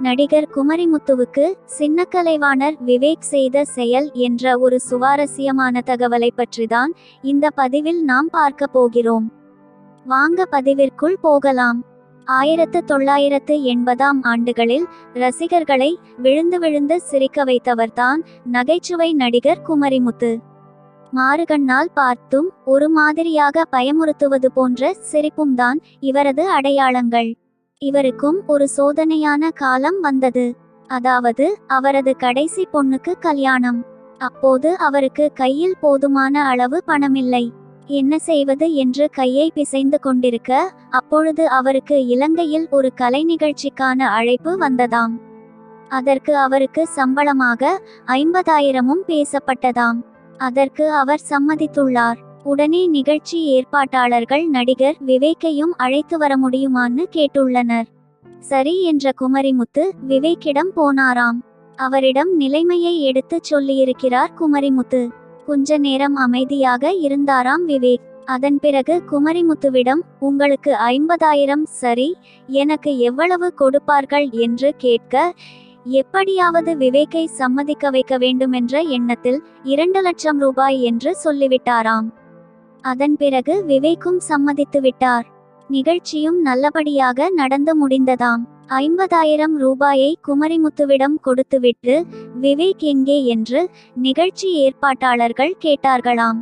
நடிகர் குமரிமுத்துவுக்கு சின்னக்கலைவாணர் விவேக் செய்த செயல் என்ற ஒரு சுவாரஸ்யமான தகவலை பற்றிதான் இந்த பதிவில் நாம் பார்க்க போகிறோம். வாங்க பதிவிற்குள் போகலாம். ஆயிரத்து தொள்ளாயிரத்து எண்பதாம் ஆண்டுகளில் ரசிகர்களை விழுந்து விழுந்து சிரிக்க வைத்தவர்தான் நகைச்சுவை நடிகர் குமரிமுத்து. மாறுகண்ணால் பார்த்தும் ஒரு மாதிரியாக பயமுறுத்துவது போன்ற சிரிப்பும்தான் இவரது அடையாளங்கள். இவருக்கும் ஒரு சோதனையான காலம் வந்தது. அதாவது அவரது கடைசி பொண்ணுக்கு கல்யாணம். அப்போது அவருக்கு கையில் போதுமான அளவு பணமில்லை. என்ன செய்வது என்று கையை பிசைந்து கொண்டிருக்க அப்பொழுது அவருக்கு இலங்கையில் ஒரு கலை நிகழ்ச்சிக்கான அழைப்பு வந்ததாம். அதற்கு அவருக்கு சம்பளமாக ஐம்பதாயிரமும் பேசப்பட்டதாம். அதற்கு அவர் சம்மதித்துள்ளார். உடனே நிகழ்ச்சி ஏற்பாட்டாளர்கள் நடிகர் விவேக்கையும் அழைத்து வர முடியுமான்னு கேட்டுள்ளனர். சரி என்ற குமரிமுத்து விவேக்கிடம் போனாராம். அவரிடம் நிலைமையை எடுத்துச் சொல்லியிருக்கிறார் குமரிமுத்து. கொஞ்ச நேரம் அமைதியாக இருந்தாராம் விவேக். அதன் பிறகு குமரிமுத்துவிடம் உங்களுக்கு ஐம்பதாயிரம் சரி எனக்கு எவ்வளவு கொடுப்பார்கள்? என்று கேட்க எப்படியாவது விவேக்கை சம்மதிக்க வைக்க வேண்டுமென்ற எண்ணத்தில் இரண்டு லட்சம் ரூபாய் என்று சொல்லிவிட்டாராம். அதன் பிறகு விவேக்கும் சம்மதித்து விட்டார் நிகழ்ச்சியும் நல்லபடியாக நடந்து முடிந்ததாம். ஐம்பதாயிரம் ரூபாயை குமரிமுத்துவிடம் கொடுத்துவிட்டு விவேக் எங்கே? என்று நிகழ்ச்சி ஏற்பாட்டாளர்கள் கேட்டார்களாம்.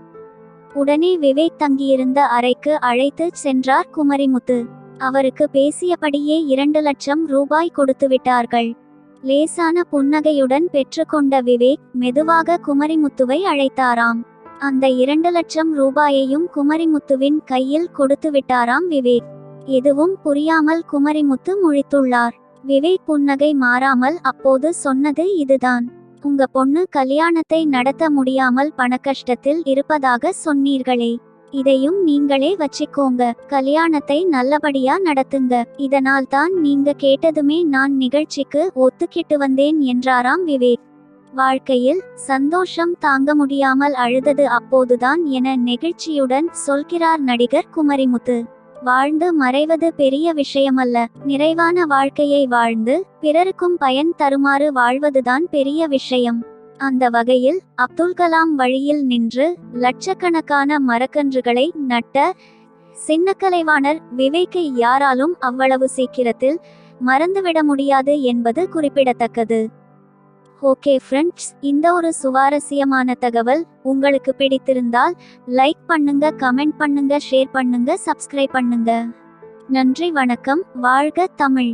உடனே விவேக் தங்கியிருந்த அறைக்கு அழைத்து சென்றார் குமரிமுத்து. அவருக்கு பேசியபடியே இரண்டு லட்சம் ரூபாய் கொடுத்து விட்டார்கள் லேசான புன்னகையுடன் பெற்றுக்கொண்ட விவேக் மெதுவாக குமரிமுத்துவை அழைத்தாராம். அந்த இரண்டு லட்சம் ரூபாயையும் குமரிமுத்துவின் கையில் கொடுத்து விட்டாராம் விவேக். எதுவும் புரியாமல் குமரிமுத்து முழித்துள்ளார். விவேக் புன்னகை மாறாமல் அப்போது சொன்னது இதுதான். உங்க பொண்ணு கல்யாணத்தை நடத்த முடியாமல் பணக்கஷ்டத்தில் இருப்பதாக சொன்னீர்களே. இதையும் நீங்களே வச்சுக்கோங்க. கல்யாணத்தை நல்லபடியா நடத்துங்க. இதனால் தான் நீங்க கேட்டதுமே நான் நிகழ்ச்சிக்கு ஒத்துக்கிட்டு வந்தேன் என்றாராம் விவேக். வாழ்க்கையில் சந்தோஷம் தாங்க முடியாமல் அழுதது அப்போதுதான் என நெகிழ்ச்சியுடன் சொல்கிறார் நடிகர் குமரிமுத்து. வாழ்ந்து மறைவது பெரிய விஷயமல்ல. நிறைவான வாழ்க்கையை வாழ்ந்து பிறருக்கும் பயன் தருமாறு வாழ்வதுதான் பெரிய விஷயம். அந்த வகையில் அப்துல் கலாம் வழியில் நின்று லட்சக்கணக்கான மரக்கன்றுகளை நட்ட சின்னக்கலைவாணர் விவேக்கை யாராலும் அவ்வளவு சீக்கிரத்தில் மறந்துவிட முடியாது என்பது குறிப்பிடத்தக்கது. ஓகே ஃப்ரெண்ட்ஸ் இந்த ஒரு சுவாரஸ்யமான தகவல் உங்களுக்கு பிடித்திருந்தால் லைக் பண்ணுங்க கமெண்ட் பண்ணுங்க ஷேர் பண்ணுங்க சப்ஸ்கிரைப் பண்ணுங்க. நன்றி வணக்கம். வாழ்க தமிழ்.